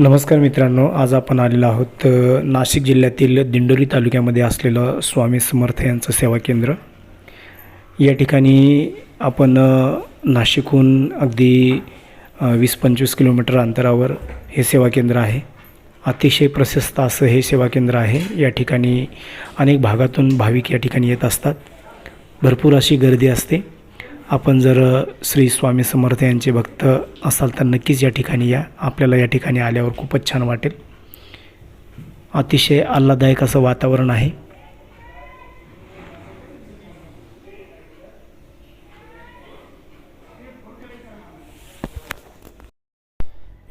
नमस्कार मित्रांनो आज आपण आलेलो आहोत नाशिक जिल्ह्यातील दिंडोरी तालुक्यामध्ये असलेलं स्वामी समर्थ यांचं सेवा केंद्र. या ठिकाणी आपण नाशिकहून अगदी वीस पंचवीस किलोमीटर अंतरावर हे सेवा केंद्र आहे. अतिशय प्रशस्त असं हे सेवा केंद्र आहे. या ठिकाणी अनेक भागातून भाविक या ठिकाणी येत असतात. भरपूर अशी गर्दी असते. आपण जर श्री स्वामी समर्थ यांचे भक्त असाल तर नक्कीच या ठिकाणी या. आपल्याला या ठिकाणी आल्यावर खूपच छान वाटेल. अतिशय आल्हाददायक असं वातावरण आहे.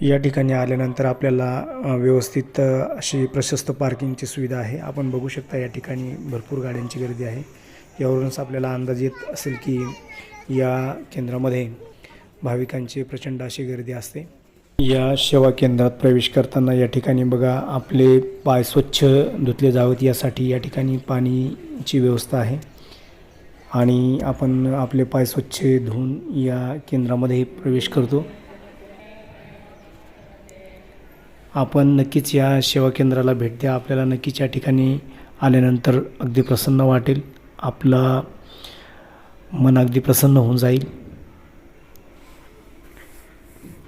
या ठिकाणी आल्यानंतर आपल्याला व्यवस्थित अशी प्रशस्त पार्किंगची सुविधा आहे. आपण बघू शकता या ठिकाणी भरपूर गाड्यांची गर्दी आहे. यावरूनच आपल्याला अंदाज येत असेल की या केंद्रामध्ये भाविकांची प्रचंड अशी गर्दी असते. या सेवा केंद्रात प्रवेश करताना या ठिकाणी बघा आपले पाय स्वच्छ धुतले जावेत यासाठी या ठिकाणी पाणीची व्यवस्था आहे. आणि आपण आपले पाय स्वच्छ धुवून या केंद्रामध्ये प्रवेश करतो. आपण नक्कीच या सेवा केंद्राला भेट द्या. आपल्याला नक्कीच या ठिकाणी आल्यानंतर अगदी प्रसन्न वाटेल. आपला मन अगदी प्रसन्न होऊन जाईल.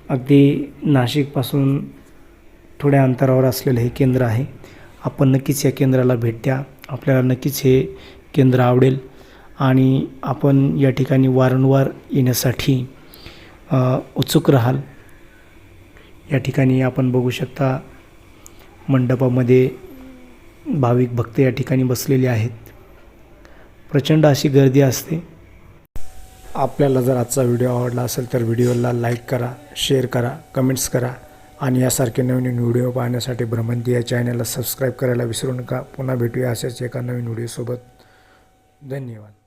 अगदी नाशिकपासून थोड्या अंतरावर असलेलं हे केंद्र आहे. आपण नक्कीच या केंद्राला भेट द्या. आपल्याला नक्कीच हे केंद्र आवडेल. आणि आपण या ठिकाणी वारंवार येण्यासाठी उत्सुक राहाल. या ठिकाणी आपण बघू शकता मंडपामध्ये भाविक भक्त या ठिकाणी बसलेले आहेत. प्रचंड अशी गर्दी असते. आपल्याला जर आजचा व्हिडिओ आवडला असेल तर व्हिडिओला लाईक करा शेअर करा कमेंट्स करा आणि यासारखे नवीन व्हिडिओ पाहण्यासाठी भ्रमंती या चॅनलला सबस्क्राईब करायला विसरू नका. पुन्हा भेटूया अशाच एका नवीन व्हिडिओसोबत. धन्यवाद.